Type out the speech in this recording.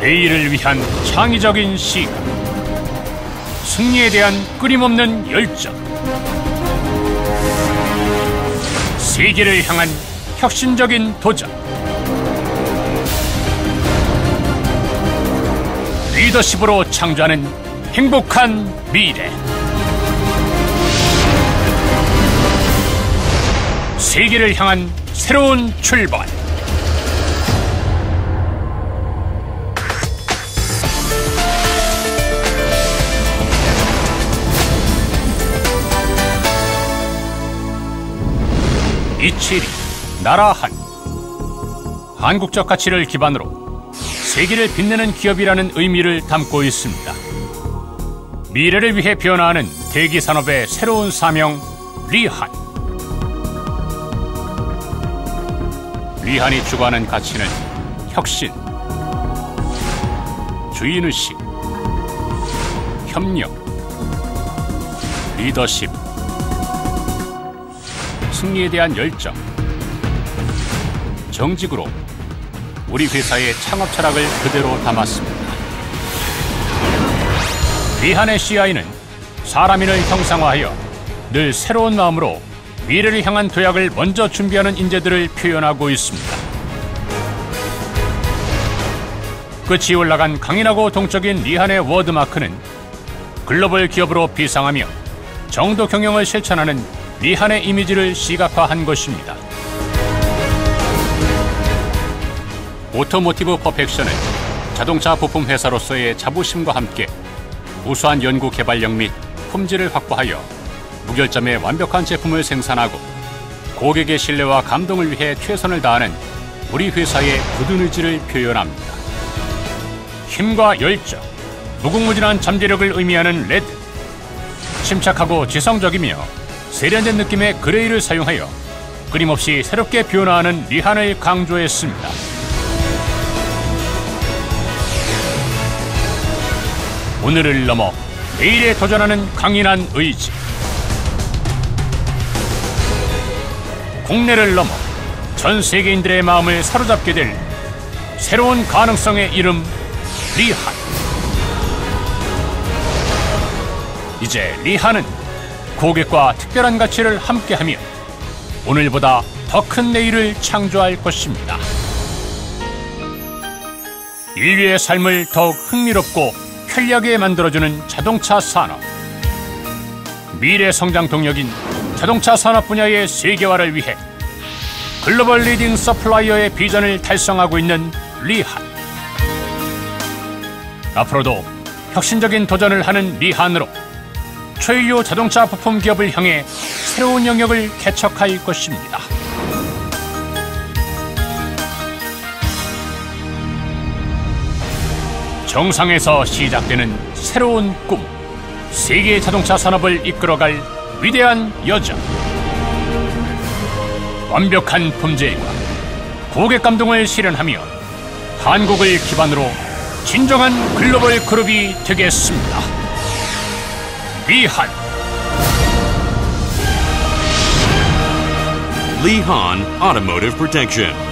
내일을 위한 창의적인 시각 승리에 대한 끊임없는 열정. 세계를 향한 혁신적인 도전. 리더십으로 창조하는 행복한 미래. 세계를 향한 새로운 출발 이치리 나라한 한국적 가치를 기반으로 세계를 빛내는 기업이라는 의미를 담고 있습니다. 미래를 위해 변화하는 대기 산업의 새로운 사명 리한 리한이 추구하는 가치는 혁신, 주인의식, 협력, 리더십, 승리에 대한 열정, 정직으로 우리 회사의 창업 철학을 그대로 담았습니다. 리한의 CI는 사람인을 형상화하여 늘 새로운 마음으로 미래를 향한 도약을 먼저 준비하는 인재들을 표현하고 있습니다. 끝이 올라간 강인하고 동적인 리한의 워드마크는 글로벌 기업으로 비상하며 정도 경영을 실천하는 리한의 이미지를 시각화한 것입니다. 오토모티브 퍼펙션은 자동차 부품 회사로서의 자부심과 함께 우수한 연구 개발력 및 품질을 확보하여 무결점의 완벽한 제품을 생산하고 고객의 신뢰와 감동을 위해 최선을 다하는 우리 회사의 굳은 의지를 표현합니다. 힘과 열정, 무궁무진한 잠재력을 의미하는 레드. 침착하고 지성적이며 세련된 느낌의 그레이를 사용하여 끊임없이 새롭게 변화하는 리한을 강조했습니다. 오늘을 넘어 내일에 도전하는 강인한 의지. 국내를 넘어 전 세계인들의 마음을 사로잡게 될 새로운 가능성의 이름 리한. 이제 리한은 고객과 특별한 가치를 함께하며 오늘보다 더 큰 내일을 창조할 것입니다. 인류의 삶을 더욱 흥미롭고 편리하게 만들어주는 자동차 산업. 미래 성장 동력인 자동차 산업 분야의 세계화를 위해 글로벌 리딩 서플라이어의 비전을 달성하고 있는 리한. 앞으로도 혁신적인 도전을 하는 리한으로 최일류 자동차 부품 기업을 향해 새로운 영역을 개척할 것입니다. 정상에서 시작되는 새로운 꿈, 세계 자동차 산업을 이끌어갈 위대한 여정. 완벽한 품질과 고객 감동을 실현하며 한국을 기반으로 진정한 글로벌 그룹이 되겠습니다. 리한 Lee Han Automotive Protection.